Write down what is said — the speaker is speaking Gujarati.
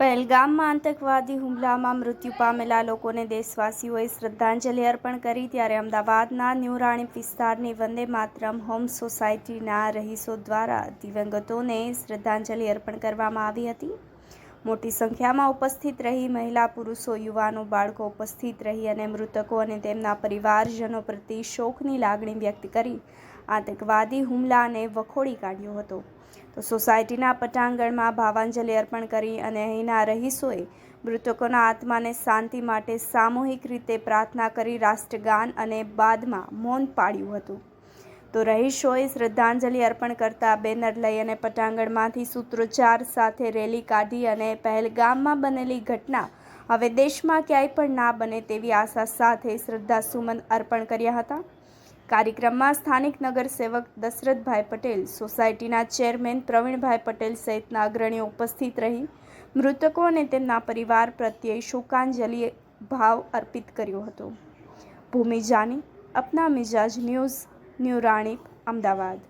પહેલગામમાં આતંકવાદી હુમલામાં મૃત્યુ પામેલા લોકોને દેશવાસીઓએ શ્રદ્ધાંજલિ અર્પણ કરી ત્યારે અમદાવાદના ન્યુરાણી વિસ્તારની વંદે માતરમ હોમ સોસાયટીના રહીશો દ્વારા દિવંગતોને શ્રદ્ધાંજલિ અર્પણ કરવામાં આવી હતી. મોટી સંખ્યામાં ઉપસ્થિત રહી મહિલા, પુરુષો, યુવાનો, બાળકો ઉપસ્થિત રહી અને મૃતકો અને તેમના પરિવારજનો પ્રતિ શોકની લાગણી વ્યક્ત કરી આતંકવાદી હુમલાને વખોડી કાઢ્યો હતો. તો સોસાયટીના પટાંગણમાં ભાવાંજલિ અર્પણ કરી અને અહીંના રહીશોએ મૃતકોના આત્માને શાંતિ માટે સામૂહિક રીતે પ્રાર્થના કરી રાષ્ટ્રગાન અને બાદમાં મૌન પાડ્યું હતું. તો રહીશોએ શ્રદ્ધાંજલિ અર્પણ કરતા બેનર લઈ અને પટાંગણમાંથી સૂત્રોચ્ચાર સાથે રેલી કાઢી અને પહેલગામમાં બનેલી ઘટના હવે દેશમાં ક્યાંય પણ ના બને તેવી આશા સાથે શ્રદ્ધાસુમન અર્પણ કર્યા હતા. કાર્યક્રમમાં સ્થાનિક નગરસેવક દશરથભાઈ પટેલ, સોસાયટીના ચેરમેન પ્રવીણભાઈ પટેલ સહિતના અગ્રણીઓ ઉપસ્થિત રહી મૃતકો અને તેમના પરિવાર પ્રત્યે શોકાંજલિ ભાવ અર્પિત કર્યો હતો. Bhumi Jani, Apna Mijaj news, new Ranip, Ahmedabad.